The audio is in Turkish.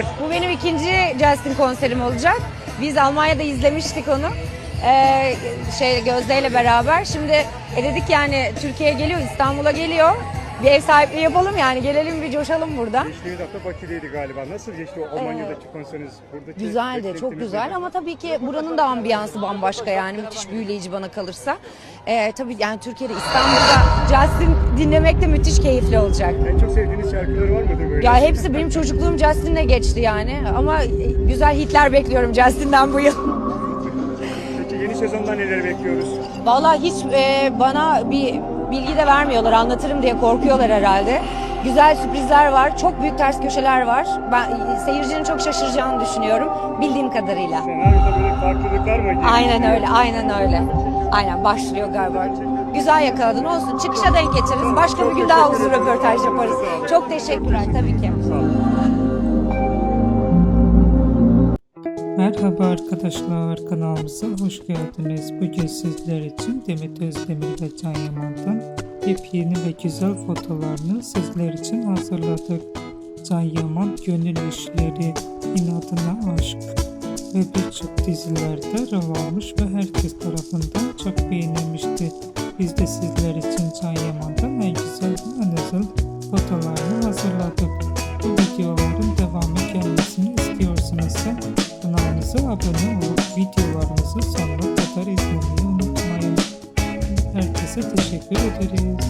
Bu benim ikinci Justin konserim olacak. Biz Almanya'da izlemiştik onu. Ee, şey Gözde ile beraber. Şimdi e, dedik yani Türkiye'ye geliyor, İstanbul'a geliyor. Bir ev sahipliği yapalım yani gelelim bir coşalım burada. Geçtiğimiz hafta Bakü'deydi galiba. Nasıl geçti o Almanya'daki konseriniz? Buradaki Güzeldi, çok güzel ama tabii ki buranın da ambiyansı bambaşka yani müthiş büyüleyici bana kalırsa. Ee, tabii yani Türkiye'de İstanbul'da Justin dinlemek de müthiş keyifli olacak. En çok sevdiğiniz şarkıları var mıdır böyle? Ya hepsi benim çocukluğum Justin'le geçti yani ama güzel hitler bekliyorum Justin'den bu yıl. Peki yeni sezonda neler bekliyoruz? Vallahi hiç e, bana bir bilgi de vermiyorlar anlatırım diye korkuyorlar herhalde. Güzel sürprizler var, çok büyük ters köşeler var. Ben seyircinin çok şaşıracağını düşünüyorum bildiğim kadarıyla. Senaryoda böyle farklılıklar mı? Aynen öyle, aynen öyle. Aynen başlıyor galiba. Güzel yakaladın olsun. Çıkışa denk getiririz. Başka bir gün daha uzun röportaj yaparız. Çok teşekkürler tabii ki. Merhaba arkadaşlar kanalımıza hoş geldiniz. Bugün sizler için Demet Özdemir ve Can Yaman'dan yepyeni ve güzel fotolarını sizler için hazırladık. Can Yaman Gönül İşleri, İnadına Aşk ve birçok dizilerde rol almış ve herkes tarafından çok beğenilmişti. Biz de sizler için Can Yaman'dan en güzel ve en özel fotolarını hazırladık. Bu videoların devamı gelmesini kanalımıza abone olup videolarımızı sonuna kadar izlemeyi unutmayın. Herkese teşekkür ederiz.